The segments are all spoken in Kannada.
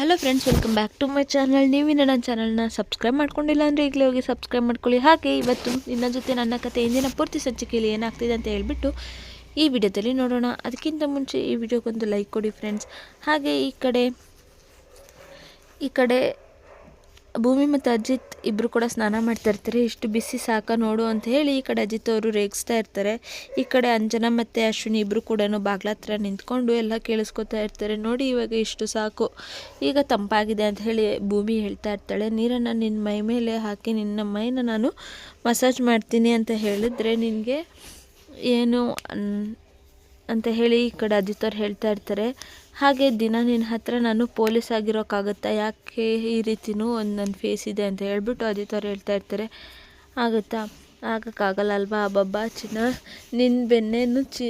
Hello friends welcome back to my channel ನೀವಿನ ನನ್ನ ಚಾನಲ್ನ ಸಬ್ಸ್ಕ್ರೈಬ್ ಮಾಡ್ಕೊಂಡಿಲ್ಲ ಅಂದರೆ ಈಗಲೇ ಹೋಗಿ ಸಬ್ಸ್ಕ್ರೈಬ್ ಮಾಡ್ಕೊಳ್ಳಿ. ಹಾಗೆ ಇವತ್ತು ನಿನ್ನ ಜೊತೆ ನನ್ನ ಕತೆ ಇಂದಿನ ಪೂರ್ತಿ ಸಂಚಿಕೆಯಲ್ಲಿ ಏನಾಗ್ತಿದೆ ಅಂತ ಹೇಳ್ಬಿಟ್ಟು ಈ ವಿಡಿಯೋದಲ್ಲಿ ನೋಡೋಣ. ಅದಕ್ಕಿಂತ ಮುಂಚೆ ಈ ವಿಡಿಯೋಗೊಂದು ಲೈಕ್ ಕೊಡಿ ಫ್ರೆಂಡ್ಸ್ ಹಾಗೆ ಈ ಕಡೆ ಈ ಕಡೆ ಭೂಮಿ ಮತ್ತು ಅಜಿತ್ ಇಬ್ಬರು ಕೂಡ ಸ್ನಾನ ಮಾಡ್ತಾ ಇರ್ತಾರೆ. ಇಷ್ಟು ಬಿಸಿ ಸಾಕ ನೋಡು ಅಂತ ಹೇಳಿ ಈ ಕಡೆ ಅಜಿತ್ ಅವರು ರೇಗಿಸ್ತಾ ಇರ್ತಾರೆ. ಈ ಕಡೆ ಅಂಜನಾ ಮತ್ತು ಅಶ್ವಿನಿ ಇಬ್ಬರು ಕೂಡ ಬಾಗ್ಲ ಹತ್ರ ನಿಂತ್ಕೊಂಡು ಎಲ್ಲ ಕೇಳಿಸ್ಕೊತಾ ಇರ್ತಾರೆ. ನೋಡಿ ಇವಾಗ ಇಷ್ಟು ಸಾಕು. ಈಗ ತಂಪಾಗಿದೆ ಅಂತ ಹೇಳಿ ಭೂಮಿ ಹೇಳ್ತಾ ಇರ್ತಾಳೆ. ನೀರನ್ನು ನಿನ್ನ ಮೈ ಮೇಲೆ ಹಾಕಿ ನಿನ್ನ ಮೈನ ನಾನು ಮಸಾಜ್ ಮಾಡ್ತೀನಿ ಅಂತ ಹೇಳಿದ್ರೆ ನಿನಗೆ ಏನು ಅಂತ ಹೇಳಿ ಈ ಕಡೆ ಅಜಿತ್ ಅವ್ರು ಹೇಳ್ತಾ ಇರ್ತಾರೆ. ಹಾಗೆ ದಿನ ನಿನ್ನ ಹತ್ರ ನಾನು ಪೊಲೀಸ್ ಆಗಿರೋಕ್ಕಾಗತ್ತಾ ಯಾಕೆ ಈ ರೀತಿನೂ ಒಂದು ನನ್ನ ಫೇಸ್ ಇದೆ ಅಂತ ಹೇಳ್ಬಿಟ್ಟು ಅಜಿತ್ ಅವ್ರು ಹೇಳ್ತಾ ಇರ್ತಾರೆ. ಆಗುತ್ತಾ? ಆಗಕ್ಕಾಗಲ್ಲ ಅಲ್ವಾ ಅಬ್ಬಬ್ಬ, ಚಿನ್ನ? ನಿನ್ನ ಬೆನ್ನೇನು ಚಿ,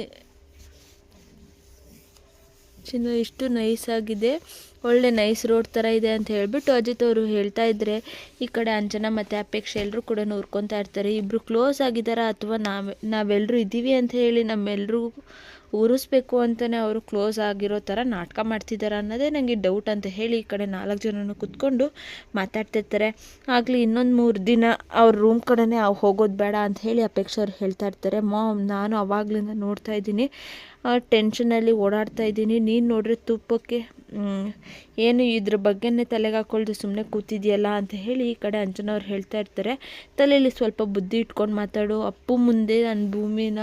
ಚಿನ್ನ ಇಷ್ಟು ನೈಸ್ ಆಗಿದೆ. ಒಳ್ಳೆ ನೈಸ್ ರೋಡ್ ಥರ ಇದೆ ಅಂತ ಹೇಳ್ಬಿಟ್ಟು ಅಜಿತ್ ಅವರು ಹೇಳ್ತಾ ಇದ್ದರೆ ಈ ಕಡೆ ಅಂಜನಾ ಮತ್ತು ಅಪೇಕ್ಷೆ ಎಲ್ಲರೂ ಕೂಡ ನೋಡ್ಕೊತಾ ಇರ್ತಾರೆ. ಇಬ್ಬರು ಕ್ಲೋಸ್ ಆಗಿದ್ದಾರಾ ಅಥವಾ ನಾವು ನಾವೆಲ್ಲರೂ ಇದ್ದೀವಿ ಅಂತ ಹೇಳಿ ನಮ್ಮೆಲ್ಲರೂ ಉರಿಸ್ಬೇಕು ಅಂತಲೇ ಅವರು ಕ್ಲೋಸ್ ಆಗಿರೋ ಥರ ನಾಟಕ ಮಾಡ್ತಿದ್ದಾರೆ ಅನ್ನೋದೇ ನನಗೆ ಡೌಟ್ ಅಂತ ಹೇಳಿ ಈ ಕಡೆ ನಾಲ್ಕು ಜನನು ಕುತ್ಕೊಂಡು ಮಾತಾಡ್ತಿರ್ತಾರೆ. ಆಗಲಿ ಇನ್ನೊಂದು ಮೂರು ದಿನ ಅವ್ರ ರೂಮ್ ಕಡೆನೇ ಹೋಗೋದು ಬೇಡ ಅಂತ ಹೇಳಿ ಅಪೇಕ್ಷೆ ಅವ್ರು ಹೇಳ್ತಾ ಇರ್ತಾರೆ. ಮಾಮ್, ನಾನು ಅವಾಗಲಿಂದ ನೋಡ್ತಾ ಇದ್ದೀನಿ. ಟೆನ್ಷನಲ್ಲಿ ಓಡಾಡ್ತಾ ಇದ್ದೀನಿ. ನೀನು ನೋಡ್ರೆ ತುಪ್ಪಕ್ಕೆ ಏನು ಇದ್ರ ಬಗ್ಗೆನೇ ತಲೆಗೆ ಹಾಕ್ಕೊಳ್ದು ಸುಮ್ಮನೆ ಕೂತಿದೆಯಲ್ಲ ಅಂತ ಹೇಳಿ ಈ ಕಡೆ ಅಂಜನವ್ರು ಹೇಳ್ತಾ ಇರ್ತಾರೆ. ತಲೆಯಲ್ಲಿ ಸ್ವಲ್ಪ ಬುದ್ಧಿ ಇಟ್ಕೊಂಡು ಮಾತಾಡು. ಅಪ್ಪು ಮುಂದೆ ನನ್ನ ಭೂಮಿನ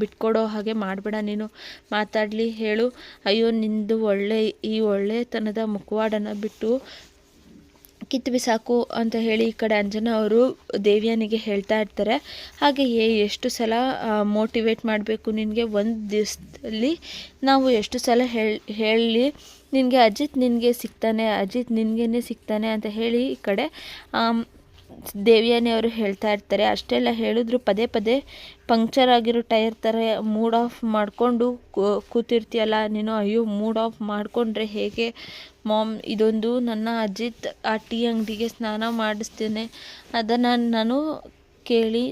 ಬಿಟ್ಕೊಡೋ ಹಾಗೆ ಮಾಡಬೇಡ ನೀನು. ಮಾತಾಡಲಿ, ಹೇಳು. ಅಯ್ಯೋ, ನಿಂದು ಒಳ್ಳೆ, ಈ ಒಳ್ಳೆತನದ ಮುಖವಾಡನ ಬಿಟ್ಟು ಕಿತ್ತು ಸಾಕು ಅಂತ ಹೇಳಿ ಈ ಕಡೆ ಅಂಜನ ಅವರು ದೇವ್ಯಾನಿಗೆ ಹೇಳ್ತಾ ಇರ್ತಾರೆ. ಹಾಗೆ ಎಷ್ಟು ಸಲ ಮೋಟಿವೇಟ್ ಮಾಡಬೇಕು ನಿನಗೆ? ಒಂದು ದಿವಸದಲ್ಲಿ ನಾವು ಎಷ್ಟು ಸಲ ಹೇಳಿ ನಿನಗೆ ಅಜಿತ್ ನಿನಗೆ ಸಿಗ್ತಾನೆ ಅಜಿತ್ ನಿನಗೇನೆ ಸಿಗ್ತಾನೆ ಅಂತ ಹೇಳಿ ಈ ಕಡೆ ಅವರು ಹೇಳ್ತಾ ಇರ್ತಾರೆ. ಅಷ್ಟೆಲ್ಲ ಹೇಳಿದ್ರು ಪದೇ ಪದೇ ಪಂಕ್ಚರ್ ಆಗಿರೋ ಟೈರ್ ಥರ ಮೂಡ್ ಆಫ್ ಮಾಡಿಕೊಂಡು ಕೂತಿರ್ತೀಯಲ್ಲ ನೀನು? ಅಯ್ಯೋ ಮೂಡ್ ಆಫ್ ಮಾಡಿಕೊಂಡ್ರೆ ಹೇಗೆ? ಮಾಮ್, ಇದೊಂದು ನನ್ನ ಅಜಿತ್ ಆ ಟೀ ಅಂಗಡಿಗೆ ಸ್ನಾನ ಮಾಡಿಸ್ತೇನೆ. ಅದನ್ನು ನಾನು ಕೇಳಿ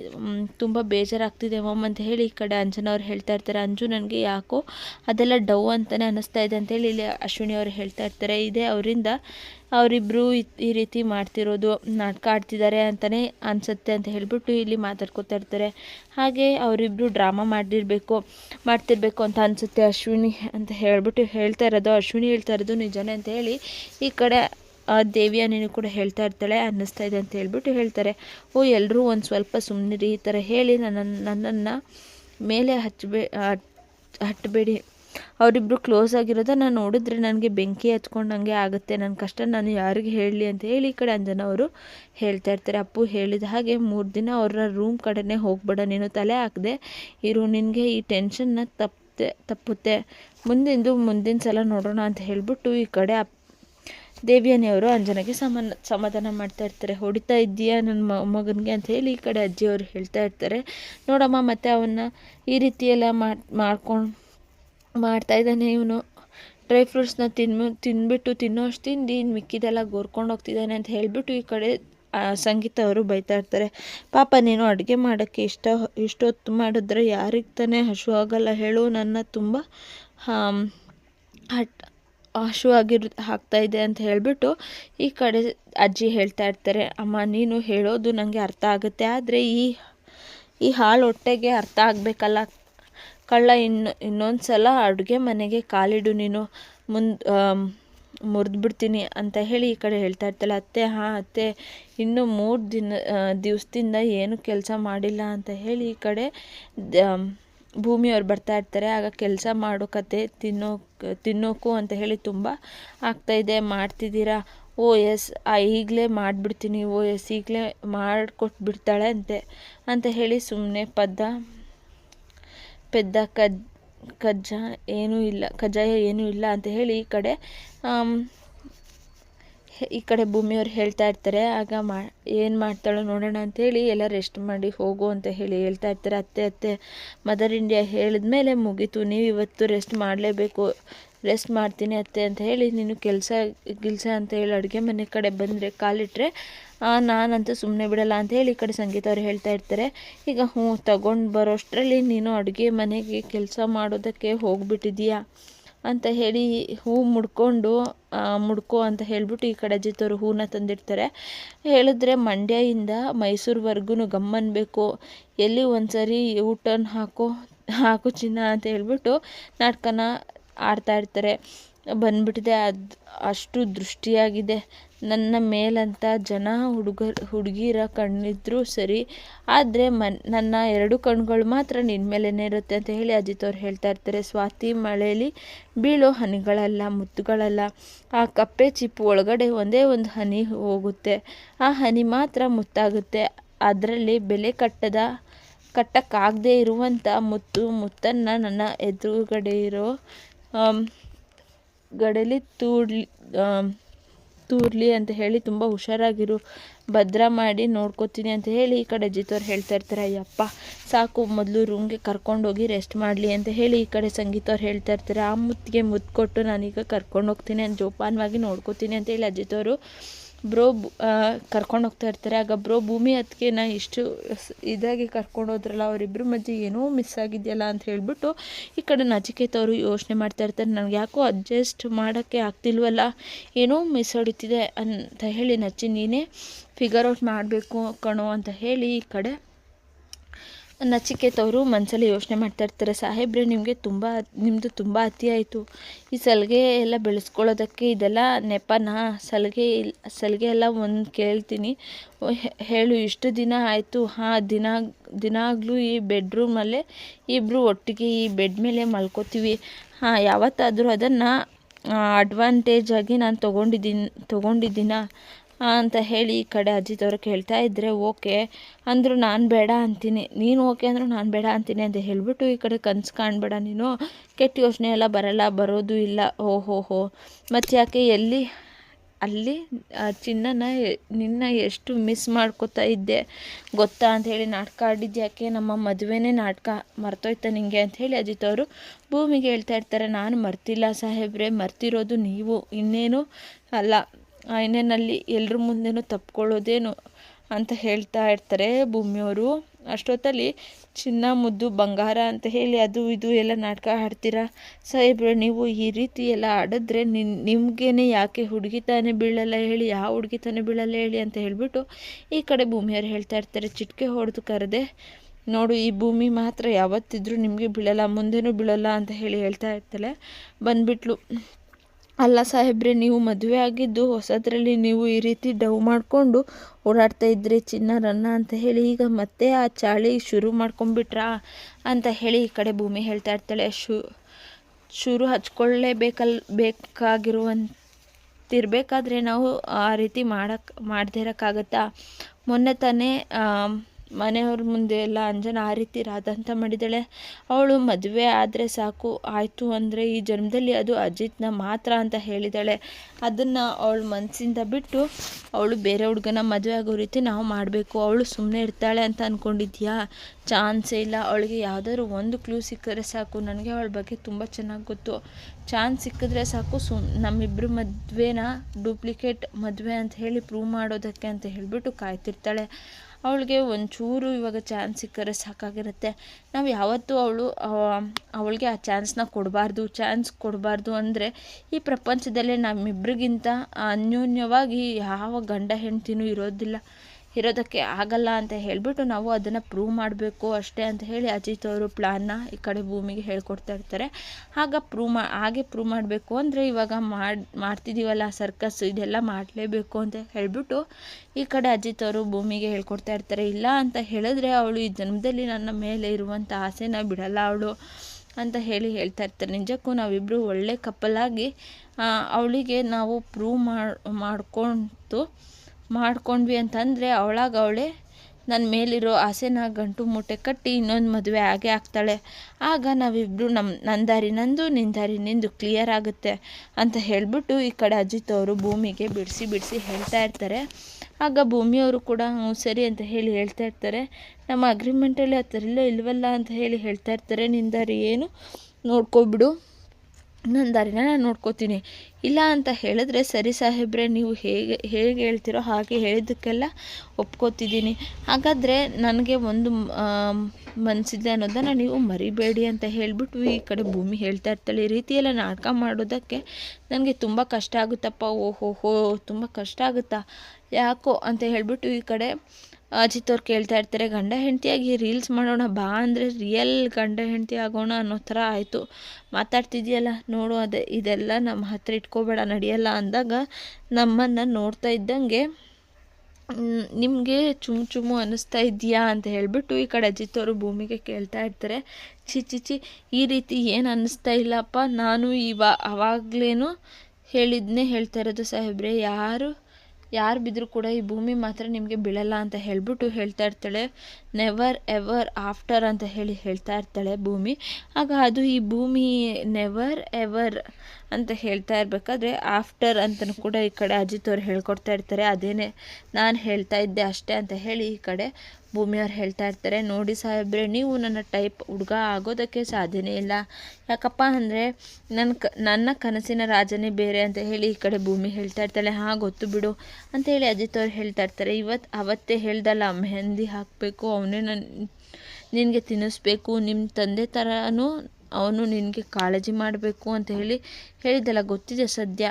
ತುಂಬ ಬೇಜಾರಾಗ್ತಿದೆ ಮಮ್ಮ ಅಂತ ಹೇಳಿ ಈ ಕಡೆ ಅಂಜನವ್ರು ಹೇಳ್ತಾ ಇರ್ತಾರೆ. ಅಂಜು ನನಗೆ ಯಾಕೋ ಅದೆಲ್ಲ ಡೌ ಅಂತಲೇ ಅನ್ನಿಸ್ತಾ ಇದೆ ಅಂತೇಳಿ ಇಲ್ಲಿ ಅಶ್ವಿನಿ ಅವರು ಹೇಳ್ತಾ ಇರ್ತಾರೆ. ಇದೇ, ಅವರಿಂದ ಅವರಿಬ್ಬರು ಈ ರೀತಿ ಮಾಡ್ತಿರೋದು ನಾಟಕ ಆಡ್ತಿದ್ದಾರೆ ಅಂತಲೇ ಅನಿಸುತ್ತೆ ಅಂತ ಹೇಳಿಬಿಟ್ಟು ಇಲ್ಲಿ ಮಾತಾಡ್ಕೋತಾ ಇರ್ತಾರೆ. ಹಾಗೆ ಅವರಿಬ್ಬರು ಡ್ರಾಮಾ ಮಾಡಿರಬೇಕು ಮಾಡ್ತಿರ್ಬೇಕು ಅಂತ ಅನಿಸುತ್ತೆ ಅಶ್ವಿನಿ ಅಂತ ಹೇಳಿಬಿಟ್ಟು ಹೇಳ್ತಾ ಇರೋದು. ಅಶ್ವಿನಿ ಹೇಳ್ತಾ ಇರೋದು ನಿಜನೇ ಅಂತ ಹೇಳಿ ಈ ಕಡೆ ದೇವಿಯ ನೀನು ಕೂಡ ಹೇಳ್ತಾ ಇರ್ತಾಳೆ, ಅನ್ನಿಸ್ತಾ ಇದೆ ಅಂತ ಹೇಳ್ಬಿಟ್ಟು ಹೇಳ್ತಾರೆ. ಓ ಎಲ್ಲರೂ ಒಂದು ಸ್ವಲ್ಪ ಸುಮ್ಮನಿರಿ ಈ ಥರ ಹೇಳಿ ನನ್ನ ನನ್ನನ್ನು ಮೇಲೆ ಹಚ್ಚಬೇ ಹಟ್ಟಬೇಡಿ ಅವರಿಬ್ಬರು ಕ್ಲೋಸ್ ಆಗಿರೋದನ್ನ ನೋಡಿದ್ರೆ ನನಗೆ ಬೆಂಕಿ ಹಚ್ಕೊಂಡಂಗೆ ಆಗುತ್ತೆ. ನನ್ನ ಕಷ್ಟ ನಾನು ಯಾರಿಗೆ ಹೇಳಲಿ ಅಂತ ಹೇಳಿ ಈ ಕಡೆ ಅಂಜನ ಅವರು ಹೇಳ್ತಾ ಇರ್ತಾರೆ. ಅಪ್ಪು ಹೇಳಿದ ಹಾಗೆ ಮೂರು ದಿನ ಅವರ ರೂಮ್ ಕಡೆನೇ ಹೋಗ್ಬೇಡ, ನೀನು ತಲೆ ಹಾಕದೆ ಇರು, ನಿನಗೆ ಈ ಟೆನ್ಷನ್ನ ತಪ್ಪುತ್ತೆ ತಪ್ಪುತ್ತೆ. ಮುಂದಿಂದು ಮುಂದಿನ ಸಲ ನೋಡೋಣ ಅಂತ ಹೇಳ್ಬಿಟ್ಟು ಈ ಕಡೆ ಅಪ್ ದೇವಿಯನಿಯವರು ಅಂಜನಾಗೆ ಸಮಾನ, ಸಮಾಧಾನ ಮಾಡ್ತಾ ಇರ್ತಾರೆ. ಹೊಡಿತಾ ಇದ್ದೀಯಾ ನನ್ನ ಮಗನಿಗೆ? ಅಂತ ಹೇಳಿ ಈ ಕಡೆ ಅಜ್ಜಿಯವರು ಹೇಳ್ತಾ ಇರ್ತಾರೆ. ನೋಡಮ್ಮ, ಮತ್ತೆ ಅವನ್ನ ಈ ರೀತಿ ಎಲ್ಲ ಮಾಡಿ, ಮಾಡ್ಕೊಂಡು, ಮಾಡ್ತಾ ಇದ್ದಾನೆ ಇವನು. ಡ್ರೈ ಫ್ರೂಟ್ಸ್ನ ತಿನ್ಬಿ ತಿಂದ್ಬಿಟ್ಟು ತಿನ್ನೋ ಅಷ್ಟು ತಿಂದು ಇನ್ನು ಮಿಕ್ಕಿದೆಲ್ಲ ಗೋರ್ಕೊಂಡು ಹೋಗ್ತಿದ್ದಾನೆ ಅಂತ ಹೇಳಿಬಿಟ್ಟು ಈ ಕಡೆ ಸಂಗೀತ ಅವರು ಬೈತಾ ಇರ್ತಾರೆ. ಪಾಪ, ನೀನು ಅಡುಗೆ ಮಾಡೋಕ್ಕೆ ಇಷ್ಟ, ಇಷ್ಟೊತ್ತು ಮಾಡಿದ್ರೆ ಯಾರಿಗೆ ತಾನೇ ಹಶು ಆಗಲ್ಲ. ಹೇಳು, ನನ್ನ ತುಂಬ ಹಟ್ ಹಶು ಆಗಿರ್ ಆಗ್ತಾ ಇದೆ ಅಂತ ಹೇಳಿಬಿಟ್ಟು ಈ ಕಡೆ ಅಜ್ಜಿ ಹೇಳ್ತಾ ಇರ್ತಾರೆ, ಅಮ್ಮ, ನೀನು ಹೇಳೋದು ನನಗೆ ಅರ್ಥ ಆಗುತ್ತೆ, ಆದರೆ ಈ ಈ ಹಾಳು ಹೊಟ್ಟೆಗೆ ಅರ್ಥ ಆಗಬೇಕಲ್ಲ. ಕಳ್ಳ ಇನ್ನು ಇನ್ನೊಂದು ಸಲ ಅಡುಗೆ ಮನೆಗೆ ಕಾಲಿಡು, ನೀನು ಮುಂದೆ ಮುರಿದು ಬಿಡ್ತೀನಿ ಅಂತ ಹೇಳಿ ಈ ಕಡೆ ಹೇಳ್ತಾ ಇರ್ತಾಳೆ. ಅತ್ತೆ, ಹಾಂ, ಅತ್ತೆ, ಇನ್ನು ಮೂರು ದಿನ ದಿವಸದಿಂದ ಏನು ಕೆಲಸ ಮಾಡಿಲ್ಲ ಅಂತ ಹೇಳಿ ಈ ಕಡೆ ಭೂಮಿಯವ್ರು ಬರ್ತಾ ಇರ್ತಾರೆ, ಆಗ ಕೆಲಸ ಮಾಡೋ ಕತೆ ತಿನ್ನೋ ತಿನ್ನೋಕು ಅಂತ ಹೇಳಿ ತುಂಬ ಆಗ್ತಾಯಿದೆ ಮಾಡ್ತಿದ್ದೀರಾ? ಓ ಎಸ್ ಈಗಲೇ ಮಾಡಿಬಿಡ್ತೀನಿ, ಓ ಎಸ್, ಈಗಲೇ ಮಾಡಿಕೊಟ್ಬಿಡ್ತಾಳೆ ಅಂತೆ, ಅಂತ ಹೇಳಿ ಸುಮ್ಮನೆ ಪದ್ದ ಪೆದ್ದ ಕಜ್ ಕಜ್ಜ ಏನೂ ಇಲ್ಲ, ಕಜ್ಜಾಯ ಏನೂ ಇಲ್ಲ ಅಂತ ಹೇಳಿ ಈ ಕಡೆ ಈ ಕಡೆ ಭೂಮಿಯವ್ರು ಹೇಳ್ತಾ ಇರ್ತಾರೆ, ಆಗ ಮಾ, ಏನು ಮಾಡ್ತಾಳೋ ನೋಡೋಣ ಅಂಥೇಳಿ ಎಲ್ಲ ರೆಸ್ಟ್ ಮಾಡಿ ಹೋಗು ಅಂತ ಹೇಳಿ ಹೇಳ್ತಾ ಇರ್ತಾರೆ. ಅತ್ತೆ ಅತ್ತೆ ಮದರ್ ಇಂಡಿಯಾ ಹೇಳಿದ್ಮೇಲೆ ಮುಗೀತು. ನೀವು ಇವತ್ತು ರೆಸ್ಟ್ ಮಾಡಲೇಬೇಕು. ರೆಸ್ಟ್ ಮಾಡ್ತೀನಿ ಅತ್ತೆ ಅಂತ ಹೇಳಿ ನೀನು ಕೆಲಸ, ಗಿಲ್ಸ ಅಂತ ಹೇಳಿ ಅಡುಗೆ ಮನೆ ಕಡೆ ಬಂದರೆ ಕಾಲಿಟ್ರೆ ನಾನಂತೂ ಸುಮ್ಮನೆ ಬಿಡಲ್ಲ ಅಂತ ಹೇಳಿ ಈ ಕಡೆ ಸಂಗೀತ ಅವ್ರು ಹೇಳ್ತಾ ಇರ್ತಾರೆ. ಈಗ ಹ್ಞೂ, ತಗೊಂಡು ಬರೋಷ್ಟರಲ್ಲಿ ನೀನು ಅಡುಗೆ ಮನೆಗೆ ಕೆಲಸ ಮಾಡೋದಕ್ಕೆ ಹೋಗ್ಬಿಟ್ಟಿದೀಯಾ ಅಂತ ಹೇಳಿ ಹೂ ಮುಡ್ಕೊಂಡು ಮುಡ್ಕೋ ಅಂತ ಹೇಳ್ಬಿಟ್ಟು ಈ ಕಡೆ ಅಜಿತವರು ಹೂನ ತಂದಿರ್ತಾರೆ ಹೇಳಿದ್ರೆ ಮಂಡ್ಯದಿಂದ ಮೈಸೂರುವರೆಗೂ ಗಮ್ಮನ್ಬೇಕು ಎಲ್ಲಿ ಒಂದು ಸರಿ ಯೂ ಹಾಕೋ, ಹಾಕು ಚಿನ್ನ ಅಂತ ಹೇಳ್ಬಿಟ್ಟು ನಾಟಕನ ಆಡ್ತಾ ಇರ್ತಾರೆ. ಬಂದ್ಬಿಟ್ಟಿದೆ, ಅದು ಅಷ್ಟು ದೃಷ್ಟಿಯಾಗಿದೆ. ನನ್ನ ಮೇಲಂತ ಜನ ಹುಡುಗರು, ಹುಡುಗಿರ ಕಣ್ಣಿದ್ರೂ ಸರಿ, ಆದರೆ ಮನ್, ನನ್ನ ಎರಡು ಕಣ್ಗಳು ಮಾತ್ರ ನಿನ್ನ ಮೇಲೇ ಇರುತ್ತೆ ಅಂತ ಹೇಳಿ ಅಜಿತ್ ಅವ್ರು ಹೇಳ್ತಾ ಇರ್ತಾರೆ. ಸ್ವಾತಿ ಮಳೆಯಲ್ಲಿ ಬೀಳೋ ಹನಿಗಳಲ್ಲ, ಮುತ್ತುಗಳಲ್ಲ, ಆ ಕಪ್ಪೆ ಚಿಪ್ಪು ಒಳಗಡೆ ಒಂದೇ ಒಂದು ಹನಿ ಹೋಗುತ್ತೆ. ಆ ಹನಿ ಮಾತ್ರ ಮುತ್ತಾಗುತ್ತೆ. ಅದರಲ್ಲಿ ಬೆಲೆ ಕಟ್ಟದ, ಕಟ್ಟಕ್ಕಾಗದೇ ಇರುವಂಥ ಮುತ್ತು, ಮುತ್ತನ್ನು ನನ್ನ ಎದುರುಗಡೆ ಇರೋ ಗಡಲಿ ತೂಡ್ಲಿ ತೂರಲಿ ಅಂತ ಹೇಳಿ ತುಂಬ ಹುಷಾರಾಗಿರು. ಭದ್ರ ಮಾಡಿ ನೋಡ್ಕೋತೀನಿ ಅಂತ ಹೇಳಿ ಈ ಕಡೆ ಅಜಿತವ್ರು ಹೇಳ್ತಾ ಇರ್ತಾರೆ, ಅಯ್ಯಪ್ಪ, ಸಾಕು, ಮೊದಲು ರೂಮ್ಗೆ ಕರ್ಕೊಂಡೋಗಿ ರೆಸ್ಟ್ ಮಾಡಲಿ ಅಂತ ಹೇಳಿ ಈ ಕಡೆ ಸಂಗೀತವ್ರು ಹೇಳ್ತಾ ಇರ್ತಾರೆ. ಆ ಮುತ್ತಿಗೆ ಮುತ್ತು ಕೊಟ್ಟು ನಾನೀಗ ಕರ್ಕೊಂಡು ಹೋಗ್ತೀನಿ ಅಂತ ಜೋಪಾನವಾಗಿ ನೋಡ್ಕೋತೀನಿ ಅಂತ ಹೇಳಿ ಅಜಿತ್ ಅವರು ಬ್ರೋ ಕರ್ಕೊಂಡು ಹೋಗ್ತಾ ಇರ್ತಾರೆ. ಆಗ ಬ್ರೋ ಭೂಮಿ ನಾ ಇಷ್ಟು ಇದಾಗಿ ಕರ್ಕೊಂಡು ಹೋದ್ರಲ್ಲ ಅವರಿಬ್ಬರ ಮಧ್ಯೆ ಏನೋ ಮಿಸ್ ಆಗಿದೆಯಲ್ಲ ಅಂತ ಹೇಳಿಬಿಟ್ಟು ಈ ಕಡೆ ನಚಿಕೇತ ಅವರು ಯೋಚನೆ ಮಾಡ್ತಾ ಇರ್ತಾರೆ. ನನಗೆ ಯಾಕೋ ಅಡ್ಜಸ್ಟ್ ಮಾಡೋಕ್ಕೆ ಆಗ್ತಿಲ್ವಲ್ಲ, ಏನೋ ಮಿಸ್ ಹೊಡಿತಿದೆ ಅಂತ ಹೇಳಿ ನಚ್ಚಿ, ನೀನೇ ಫಿಗರ್ ಔಟ್ ಮಾಡಬೇಕು ಕಣೋ ಅಂತ ಹೇಳಿ ಈ ಕಡೆ ನಚಿಕೇತ್ ಅವರು ಮನಸ್ಸಲ್ಲಿ ಯೋಚನೆ ಮಾಡ್ತಾ ಇರ್ತಾರೆ, ಸಾಹೇಬ್ರೆ, ನಿಮಗೆ ತುಂಬ ನಿಮ್ಮದು ತುಂಬ ಅತಿ ಆಯಿತು. ಈ ಸಲಿಗೆ ಎಲ್ಲ ಬೆಳೆಸ್ಕೊಳ್ಳೋದಕ್ಕೆ ಇದೆಲ್ಲ ನೆಪನಾ? ಸಲಿಗೆ ಸಲಿಗೆ ಎಲ್ಲ ಒಂದು ಕೇಳ್ತೀನಿ. ಹೇಳು, ಇಷ್ಟು ದಿನ ಆಯಿತು. ಹಾಂ, ದಿನ, ದಿನಾಗಲೂ ಈ ಬೆಡ್ರೂಮಲ್ಲೇ ಇಬ್ಬರು ಒಟ್ಟಿಗೆ ಈ ಬೆಡ್ ಮೇಲೆ ಮಲ್ಕೋತೀವಿ. ಹಾಂ, ಯಾವತ್ತಾದರೂ ಅದನ್ನು ಅಡ್ವಾಂಟೇಜಾಗಿ ನಾನು ತೊಗೊಂಡಿದ್ದೀನಿ ತೊಗೊಂಡಿದ್ದೀನ? ಅಂತ ಹೇಳಿ ಈ ಕಡೆ ಅಜಿತ್ ಕೇಳ್ತಾ ಇದ್ದರೆ ಓಕೆ, ಅಂದರು ನಾನು ಬೇಡ ಅಂತೀನಿ. ನೀನು ಓಕೆ ಅಂದರು ನಾನು ಬೇಡ ಅಂತೀನಿ ಅಂತ ಹೇಳಿಬಿಟ್ಟು ಈ ಕಡೆ ಕನ್ಸು ಕಾಣಬೇಡ ನೀನು. ಕೆಟ್ಟ ಯೋಚನೆ ಎಲ್ಲ ಬರಲ್ಲ, ಬರೋದು ಇಲ್ಲ. ಓಹೋ ಹೋ ಮತ್ತು ಯಾಕೆ ಎಲ್ಲಿ, ಅಲ್ಲಿ ಚಿನ್ನನ ನಿನ್ನ ಎಷ್ಟು ಮಿಸ್ ಮಾಡ್ಕೋತಾ ಇದ್ದೆ. ಗೊತ್ತಾ ಅಂಥೇಳಿ ನಾಟಕ ಆಡಿದ್ದು ಯಾಕೆ? ನಮ್ಮ ಮದುವೆನೇ ನಾಟಕ ಮರ್ತೋಯ್ತಾ ನಿಂಗೆ ಅಂಥೇಳಿ ಅಜಿತ್ ಅವರು ಭೂಮಿಗೆ ಹೇಳ್ತಾ ಇರ್ತಾರೆ, ನಾನು ಮರ್ತಿಲ್ಲ ಸಾಹೇಬ್ರೆ, ಮರ್ತಿರೋದು ನೀವು, ಇನ್ನೇನು ಅಲ್ಲ. ಇನ್ನೇನಲ್ಲಿ ಎಲ್ಲರ ಮುಂದೆನೂ ತಪ್ಕೊಳ್ಳೋದೇನು ಅಂತ ಹೇಳ್ತಾ ಇರ್ತಾರೆ ಭೂಮಿಯವರು. ಅಷ್ಟೊತ್ತಲ್ಲಿ ಚಿನ್ನ, ಮುದ್ದು, ಬಂಗಾರ ಅಂತ ಹೇಳಿ ಅದು ಇದು ಎಲ್ಲ ನಾಟಕ ಆಡ್ತೀರಾ? ಸಾಹೇಬ್ರೆ, ನೀವು ಈ ರೀತಿ ಎಲ್ಲ ಆಡಿದ್ರೆ ನಿನ್, ನಿಮಗೇನೆ ಯಾಕೆ ಹುಡುಗಿ ತಾನೇ ಬೀಳಲ್ಲ ಹೇಳಿ, ಯಾವ ಹುಡುಗಿ ತಾನೇ ಬೀಳಲ್ಲ ಹೇಳಿ ಅಂತ ಹೇಳಿಬಿಟ್ಟು ಈ ಕಡೆ ಭೂಮಿಯವರು ಹೇಳ್ತಾ ಇರ್ತಾರೆ, ಚಿಟಿಕೆ ಹೊಡೆದು ಕರೆದೆ, ನೋಡು ಈ ಭೂಮಿ ಮಾತ್ರ ಯಾವತ್ತಿದ್ರೂ ನಿಮಗೆ ಬೀಳಲ್ಲ, ಮುಂದೆನೂ ಬೀಳಲ್ಲ ಅಂತ ಹೇಳಿ ಹೇಳ್ತಾ ಇರ್ತಾಳೆ. ಬಂದುಬಿಟ್ಲು. ಅಲ್ಲ ಸಾಹೇಬ್ರೆ, ನೀವು ಮದುವೆ ಆಗಿದ್ದು ಹೊಸದ್ರಲ್ಲಿ ನೀವು ಈ ರೀತಿ ಡವ್ ಮಾಡಿಕೊಂಡು ಓಡಾಡ್ತಾ ಇದ್ರಿ ಚಿನ್ನರನ್ನ ಅಂತ ಹೇಳಿ, ಈಗ ಮತ್ತೆ ಆ ಚಾಳಿ ಶುರು ಮಾಡ್ಕೊಂಬಿಟ್ರಾ ಅಂತ ಹೇಳಿ ಈ ಕಡೆ ಭೂಮಿ ಹೇಳ್ತಾ ಇರ್ತಾಳೆ. ಶು, ಶುರು ಹಚ್ಕೊಳ್ಳೇಬೇಕಲ್, ಬೇಕಾಗಿರುವಂತಿರಬೇಕಾದ್ರೆ ನಾವು ಆ ರೀತಿ ಮಾಡಕ್ಕೆ ಮಾಡದೇ ಇರೋಕ್ಕಾಗತ್ತಾ? ಮೊನ್ನೆ ತಾನೇ ಮನೆಯವ್ರ ಮುಂದೆ ಎಲ್ಲ ಅಂಜನ ಆ ರೀತಿ ರಾಧಾಂತ ಮಾಡಿದ್ದಾಳೆ. ಅವಳು ಮದುವೆ ಆದರೆ ಸಾಕು, ಆಯಿತು ಅಂದರೆ ಈ ಜನ್ಮದಲ್ಲಿ ಅದು ಅಜಿತ್ನ ಮಾತ್ರ ಅಂತ ಹೇಳಿದ್ದಾಳೆ. ಅದನ್ನು ಅವಳು ಮನಸ್ಸಿಂದ ಬಿಟ್ಟು ಅವಳು ಬೇರೆ ಹುಡುಗನ ಮದುವೆ ಆಗೋ ರೀತಿ ನಾವು ಮಾಡಬೇಕು. ಅವಳು ಸುಮ್ಮನೆ ಇರ್ತಾಳೆ ಅಂತ ಅಂದ್ಕೊಂಡಿದ್ಯಾ ಚಾನ್ಸೇ ಇಲ್ಲ. ಅವಳಿಗೆ ಯಾವುದಾದ್ರು ಒಂದು ಕ್ಲೂ ಸಿಕ್ಕರೆ ಸಾಕು. ನನಗೆ ಅವಳ ಬಗ್ಗೆ ತುಂಬ ಚೆನ್ನಾಗಿ ಗೊತ್ತು. ಚಾನ್ಸ್ ಸಿಕ್ಕಿದ್ರೆ ಸಾಕು. ಸುಮ್ ನಮ್ಮಿಬ್ಬರು ಮದುವೆನ ಡೂಪ್ಲಿಕೇಟ್ ಮದುವೆ ಅಂತ ಹೇಳಿ ಪ್ರೂವ್ ಮಾಡೋದಕ್ಕೆ ಅಂತ ಹೇಳಿಬಿಟ್ಟು ಕಾಯ್ತಿರ್ತಾಳೆ. ಅವಳಿಗೆ ಒಂಚೂರು ಇವಾಗ ಚಾನ್ಸ್ ಸಿಕ್ಕರೆ ಸಾಕಾಗಿರುತ್ತೆ. ನಾವು ಯಾವತ್ತೂ ಅವಳು ಅವಳಿಗೆ ಆ ಚಾನ್ಸ್ನ ಕೊಡಬಾರ್ದು ಚಾನ್ಸ್ ಕೊಡಬಾರ್ದು ಅಂದರೆ ಈ ಪ್ರಪಂಚದಲ್ಲೇ ನಮ್ಮಿಬ್ರಿಗಿಂತ ಅನ್ಯೋನ್ಯವಾಗಿ ಯಾವ ಗಂಡ ಹೆಂಡ್ತಿನೂ ಇರೋದಿಲ್ಲ. ಇರೋದಕ್ಕೆ ಆಗಲ್ಲ ಅಂತ ಹೇಳಿಬಿಟ್ಟು ನಾವು ಅದನ್ನು ಪ್ರೂವ್ ಮಾಡಬೇಕು ಅಷ್ಟೇ ಅಂತ ಹೇಳಿ ಅಜಿತ್ ಅವರು ಪ್ಲಾನ್ನ ಈ ಕಡೆ ಭೂಮಿಗೆ ಹೇಳ್ಕೊಡ್ತಾ ಇರ್ತಾರೆ. ಆಗ ಪ್ರೂವ್ ಮಾ, ಹಾಗೆ ಪ್ರೂವ್ ಮಾಡಬೇಕು ಅಂದರೆ ಇವಾಗ ಮಾಡಿ ಮಾಡ್ತಿದ್ದೀವಲ್ಲ ಸರ್ಕಸ್ ಇದೆಲ್ಲ ಮಾಡಲೇಬೇಕು ಅಂತ ಹೇಳಿಬಿಟ್ಟು ಈ ಕಡೆ ಅಜಿತ್ ಅವರು ಭೂಮಿಗೆ ಹೇಳ್ಕೊಡ್ತಾ ಇರ್ತಾರೆ. ಇಲ್ಲ ಅಂತ ಹೇಳಿದ್ರೆ ಅವಳು ಈ ಜನ್ಮದಲ್ಲಿ ನನ್ನ ಮೇಲೆ ಇರುವಂಥ ಆಸೆನ ಬಿಡಲ್ಲ ಅವಳು ಅಂತ ಹೇಳಿ ಹೇಳ್ತಾ ಇರ್ತಾರೆ. ನಿಜಕ್ಕೂ ನಾವಿಬ್ಬರು ಒಳ್ಳೆ ಕಪ್ಪಲಾಗಿ ಅವಳಿಗೆ ನಾವು ಪ್ರೂವ್ ಮಾಡಿ ಮಾಡಿಕೊಂಡು ಮಾಡ್ಕೊಂಡ್ವಿ ಅಂತಂದರೆ ಅವಳಾಗ ಅವಳೇ ನನ್ನ ಮೇಲಿರೋ ಆಸೆನ ಗಂಟು ಮೂಟೆ ಕಟ್ಟಿ ಇನ್ನೊಂದು ಮದುವೆ ಆಗೇ ಆಗ್ತಾಳೆ. ಆಗ ನಾವಿಬ್ಬರು ನಮ್ಮ ನನ್ನ ದಾರಿ ನಂದು ನಿನ್ನ ದಾರಿ ನಿಂದು ಕ್ಲಿಯರ್ ಆಗುತ್ತೆ ಅಂತ ಹೇಳಿಬಿಟ್ಟು ಈ ಕಡೆ ಅಜಿತ್ ಅವರು ಭೂಮಿಗೆ ಬಿಡಿಸಿ ಬಿಡಿಸಿ ಹೇಳ್ತಾ ಇರ್ತಾರೆ. ಆಗ ಭೂಮಿಯವರು ಕೂಡ ಸರಿ ಅಂತ ಹೇಳಿ ಹೇಳ್ತಾ ಇರ್ತಾರೆ. ನಮ್ಮ ಅಗ್ರಿಮೆಂಟಲ್ಲಿ ಆ ಥರ ಇಲ್ವಲ್ಲ ಅಂತ ಹೇಳಿ ಹೇಳ್ತಾ ಇರ್ತಾರೆ. ನಿನ್ನ ಏನು? ನೋಡ್ಕೊಬಿಡು ನನ್ನ ದಾರಿನ ನಾನು ನೋಡ್ಕೋತೀನಿ. ಇಲ್ಲ ಅಂತ ಹೇಳಿದ್ರೆ ಸರಿ ಸಾಹೇಬ್ರೆ, ನೀವು ಹೇಗೆ ಹೇಗೆ ಹೇಳ್ತಿರೋ ಹಾಗೆ ಹೇಳಿದ್ದಕ್ಕೆಲ್ಲ ಒಪ್ಕೋತಿದ್ದೀನಿ. ಹಾಗಾದರೆ ನನಗೆ ಒಂದು ಮನಸ್ಸಿದೆ ಅನ್ನೋದನ್ನು ನೀವು ಮರಿಬೇಡಿ ಅಂತ ಹೇಳಿಬಿಟ್ಟು ಈ ಕಡೆ ಭೂಮಿ ಹೇಳ್ತಾ ಇರ್ತಾಳೆ. ಈ ರೀತಿಯೆಲ್ಲ ನಾಟಕ ಮಾಡೋದಕ್ಕೆ ನನಗೆ ತುಂಬ ಕಷ್ಟ ಆಗುತ್ತಪ್ಪ. ಓಹೋ ಹೋ ತುಂಬ ಕಷ್ಟ ಆಗುತ್ತಾ? ಯಾಕೋ ಅಂತ ಹೇಳಿಬಿಟ್ಟು ಈ ಕಡೆ ಅಜಿತ್ ಅವ್ರು ಕೇಳ್ತಾ ಇರ್ತಾರೆ, ಗಂಡ ಹೆಂಡತಿಯಾಗಿ ರೀಲ್ಸ್ ಮಾಡೋಣ ಬಾ ಅಂದರೆ ರಿಯಲ್ ಗಂಡ ಹೆಂಡತಿ ಆಗೋಣ ಅನ್ನೋ ಥರ ಆಯಿತು. ಮಾತಾಡ್ತಿದ್ಯಲ್ಲ, ನೋಡು ಅದೇ, ಇದೆಲ್ಲ ನಮ್ಮ ಹತ್ರ ಇಟ್ಕೋಬೇಡ, ನಡೆಯಲ್ಲ ಅಂದಾಗ ನಮ್ಮನ್ನು ನೋಡ್ತಾ ಇದ್ದಂಗೆ ನಿಮಗೆ ಚುಮ್ ಚುಮು ಅನ್ನಿಸ್ತಾ ಇದೆಯಾ ಅಂತ ಹೇಳಿಬಿಟ್ಟು ಈ ಕಡೆ ಅಜಿತ್ ಅವರು ಭೂಮಿಗೆ ಕೇಳ್ತಾ ಇರ್ತಾರೆ. ಚಿ ಚಿ ಚಿ ಈ ರೀತಿ ಏನು ಅನ್ನಿಸ್ತಾ ಇಲ್ಲಪ್ಪ, ನಾನು ಇವ, ಅವಾಗಲೇನು ಹೇಳಿದ್ನೇ ಹೇಳ್ತಾ ಇರೋದು ಸಾಹೇಬ್ರೆ, ಯಾರು ಯಾರು ಬಿದ್ದರೂ ಕೂಡ ಈ ಭೂಮಿ ಮಾತ್ರ ನಿಮಗೆ ಬೀಳಲ್ಲ ಅಂತ ಹೇಳಿಬಿಟ್ಟು ಹೇಳ್ತಾ ಇರ್ತಾಳೆ. ನೆವರ್ ಎವರ್ ಆಫ್ಟರ್ ಅಂತ ಹೇಳಿ ಹೇಳ್ತಾ ಇರ್ತಾಳೆ ಭೂಮಿ. ಆಗ ಅದು ಈ ಭೂಮಿ ನೆವರ್ ಎವರ್ ಅಂತ ಹೇಳ್ತಾ ಇರಬೇಕಾದ್ರೆ ಆಫ್ಟರ್ ಅಂತಲೂ ಕೂಡ ಈ ಕಡೆ ಅಜಿತ್ ಅವ್ರು ಹೇಳ್ಕೊಡ್ತಾ ಇರ್ತಾರೆ. ಅದೇನೇ ನಾನು ಹೇಳ್ತಾ ಇದ್ದೆ ಅಷ್ಟೇ ಅಂತ ಹೇಳಿ ಈ ಕಡೆ ಭೂಮಿಯವ್ರು ಹೇಳ್ತಾ ಇರ್ತಾರೆ, ನೋಡಿ ಸಾಹೇಬ್ರೆ, ನೀವು ನನ್ನ ಟೈಪ್ ಹುಡುಗ ಆಗೋದಕ್ಕೆ ಸಾಧ್ಯನೇ ಇಲ್ಲ. ಯಾಕಪ್ಪ ಅಂದರೆ ನನ್ನ ಕ, ನನ್ನ ಕನಸಿನ ರಾಜನೇ ಬೇರೆ ಅಂತ ಹೇಳಿ ಈ ಕಡೆ ಭೂಮಿ ಹೇಳ್ತಾ ಇರ್ತಾಳೆ. ಹಾಂ, ಗೊತ್ತು ಬಿಡು ಅಂತ ಹೇಳಿ ಅಜಿತ್ ಅವ್ರು ಹೇಳ್ತಾ ಇರ್ತಾರೆ. ಇವತ್ತು ಅವತ್ತೇ ಹೇಳ್ದಲ್ಲ, ಮೆಹಂದಿ ಹಾಕಬೇಕು, ಅವನೇ ನನ್ನ ನಿನಗೆ ತಿನ್ನಿಸ್ಬೇಕು ನಿಮ್ಮ ತಂದೆ ಥರನೂ ಅವನು ನಿನಗೆ ಕಾಳಜಿ ಮಾಡಬೇಕು ಅಂತ ಹೇಳಿ ಹೇಳಿದ್ದಲ್ಲ, ಗೊತ್ತಿದೆ ಸದ್ಯ.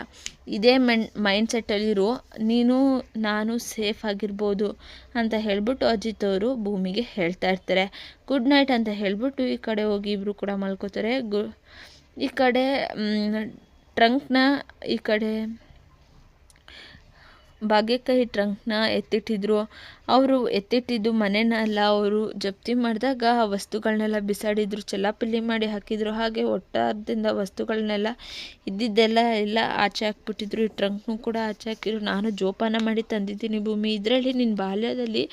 ಇದೇ ಮೆನ್ ಮೈಂಡ್ ಸೆಟ್ಟಲ್ಲಿರು ನೀನು, ನಾನು ಸೇಫ್ ಆಗಿರ್ಬೋದು ಅಂತ ಹೇಳ್ಬಿಟ್ಟು ಅಜಿತ್ ಅವರು ಭೂಮಿಗೆ ಹೇಳ್ತಾ ಇರ್ತಾರೆ. ಗುಡ್ ನೈಟ್ ಅಂತ ಹೇಳ್ಬಿಟ್ಟು ಈ ಕಡೆ ಹೋಗಿ ಇಬ್ಬರು ಕೂಡ ಮಲ್ಕೋತಾರೆ. ಗು, ಈ ಕಡೆ ಟ್ರಂಕ್ನ ಈ ಕಡೆ, ಬಾಗೇಕಾಯಿ ಟ್ರಂಕ್ನ ಎತ್ತಿಟ್ಟಿದ್ರು. ಅವರು ಎತ್ತಿಟ್ಟಿದ್ದು ಮನೆನೆಲ್ಲ ಅವರು ಜಪ್ತಿ ಮಾಡಿದಾಗ ಆ ವಸ್ತುಗಳನ್ನೆಲ್ಲ ಬಿಸಾಡಿದ್ರು, ಚೆಲ್ಲಾಪಿಲ್ಲಿ ಮಾಡಿ ಹಾಕಿದ್ರು. ಹಾಗೆ ಒಟ್ಟಾರದಿಂದ ವಸ್ತುಗಳನ್ನೆಲ್ಲ ಇದ್ದಿದ್ದೆಲ್ಲ ಎಲ್ಲ ಆಚೆ ಹಾಕ್ಬಿಟ್ಟಿದ್ರು. ಈ ಟ್ರಂಕ್ನು ಕೂಡ ಆಚೆ ಹಾಕಿದ್ರು. ನಾನು ಜೋಪಾನ ಮಾಡಿ ತಂದಿದ್ದೀನಿ ಭೂಮಿ. ಇದರಲ್ಲಿ ನಿನ್ನ ಬಾಲ್ಯದಲ್ಲಿ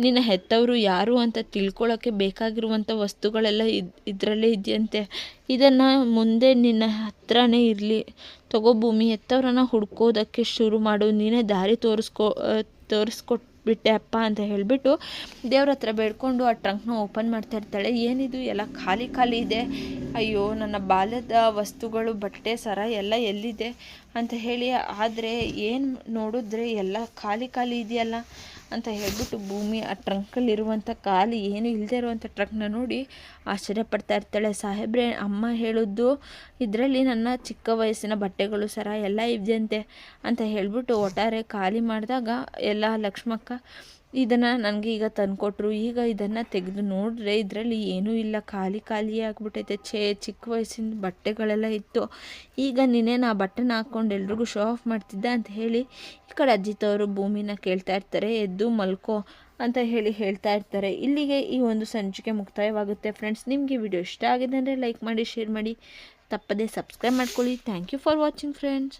ನಿನ್ನ ಹೆತ್ತವರು ಯಾರು ಅಂತ ತಿಳ್ಕೊಳ್ಳೋಕ್ಕೆ ಬೇಕಾಗಿರುವಂಥ ವಸ್ತುಗಳೆಲ್ಲ ಇದು, ಇದರಲ್ಲೇ ಇದೆಯಂತೆ. ಇದನ್ನು ಮುಂದೆ ನಿನ್ನ ಹತ್ರನೇ ಇರಲಿ. ತಗೋ ಭೂಮಿ, ಹೆತ್ತವರನ್ನು ಹುಡ್ಕೋದಕ್ಕೆ ಶುರು ಮಾಡು. ನೀನೇ ದಾರಿ ತೋರಿಸ್ಕೊ ತೋರಿಸ್ಕೊಟ್ಬಿಟ್ಟೆ ಅಪ್ಪ ಅಂತ ಹೇಳಿಬಿಟ್ಟು ದೇವ್ರ ಹತ್ರ ಬೇಡ್ಕೊಂಡು ಆ ಟ್ರಂಕ್ನ ಓಪನ್ ಮಾಡ್ತಾ ಇರ್ತಾಳೆ. ಏನಿದು? ಎಲ್ಲ ಖಾಲಿ ಖಾಲಿ ಇದೆ. ಅಯ್ಯೋ, ನನ್ನ ಬಾಲ್ಯದ ವಸ್ತುಗಳು, ಬಟ್ಟೆ, ಸರ ಎಲ್ಲ ಎಲ್ಲಿದೆ? ಅಂತ ಹೇಳಿ, ಆದರೆ ಏನು ನೋಡಿದ್ರೆ ಎಲ್ಲ ಖಾಲಿ ಖಾಲಿ ಇದೆಯಲ್ಲ? ಅಂತ ಹೇಳ್ಬಿಟ್ಟು ಭೂಮಿ ಆ ಟ್ರಂಕಲ್ಲಿರುವಂಥ ಖಾಲಿ ಏನು ಇಲ್ಲದೆ ಇರುವಂಥ ಟ್ರಕ್ನ ನೋಡಿ ಆಶ್ಚರ್ಯಪಡ್ತಾ ಇರ್ತಾಳೆ. ಸಾಹೇಬ್ರೆ, ಅಮ್ಮ ಹೇಳಿದ್ದು ಇದರಲ್ಲಿ ನನ್ನ ಚಿಕ್ಕ ವಯಸ್ಸಿನ ಬಟ್ಟೆಗಳು ಸರ ಎಲ್ಲ ಇದೆಯಂತೆ ಅಂತ ಹೇಳ್ಬಿಟ್ಟು ಒಟ್ಟಾರೆ ಖಾಲಿ ಮಾಡಿದಾಗ, ಎಲ್ಲ ಲಕ್ಷ್ಮಕ್ಕ ಇದನ್ನು ನನಗೆ ಈಗ ತಂದುಕೊಟ್ರು. ಈಗ ಇದನ್ನು ತೆಗೆದು ನೋಡಿದ್ರೆ ಇದರಲ್ಲಿ ಏನೂ ಇಲ್ಲ. ಖಾಲಿ ಖಾಲಿ ಆಗಿಬಿಟ್ಟೈತೆ. ಛೇ, ಚಿಕ್ಕ ವಯಸ್ಸಿನ ಬಟ್ಟೆಗಳೆಲ್ಲ ಇತ್ತು. ಈಗ ನಿನ್ನೆ ನಾ ಬಟ್ಟೆನ ಹಾಕ್ಕೊಂಡು ಎಲ್ರಿಗೂ ಶೋ ಆಫ್ ಮಾಡ್ತಿದ್ದೆ ಅಂತ ಹೇಳಿ ಈ ಕಡೆ ಅಜ್ಜಿತವರು ಭೂಮಿನ ಕೇಳ್ತಾ ಇರ್ತಾರೆ. ಎದ್ದು ಮಲ್ಕೋ ಅಂತ ಹೇಳಿ ಹೇಳ್ತಾ ಇರ್ತಾರೆ. ಇಲ್ಲಿಗೆ ಈ ಒಂದು ಸಂಚಿಕೆ ಮುಕ್ತಾಯವಾಗುತ್ತೆ ಫ್ರೆಂಡ್ಸ್ ನಿಮಗೆ ವಿಡಿಯೋ ಇಷ್ಟ ಆಗಿದೆ ಅಂದರೆ ಲೈಕ್ ಮಾಡಿ ಶೇರ್ ಮಾಡಿ. ತಪ್ಪದೇ ಸಬ್ಸ್ಕ್ರೈಬ್ ಮಾಡ್ಕೊಳ್ಳಿ. Thank you for watching friends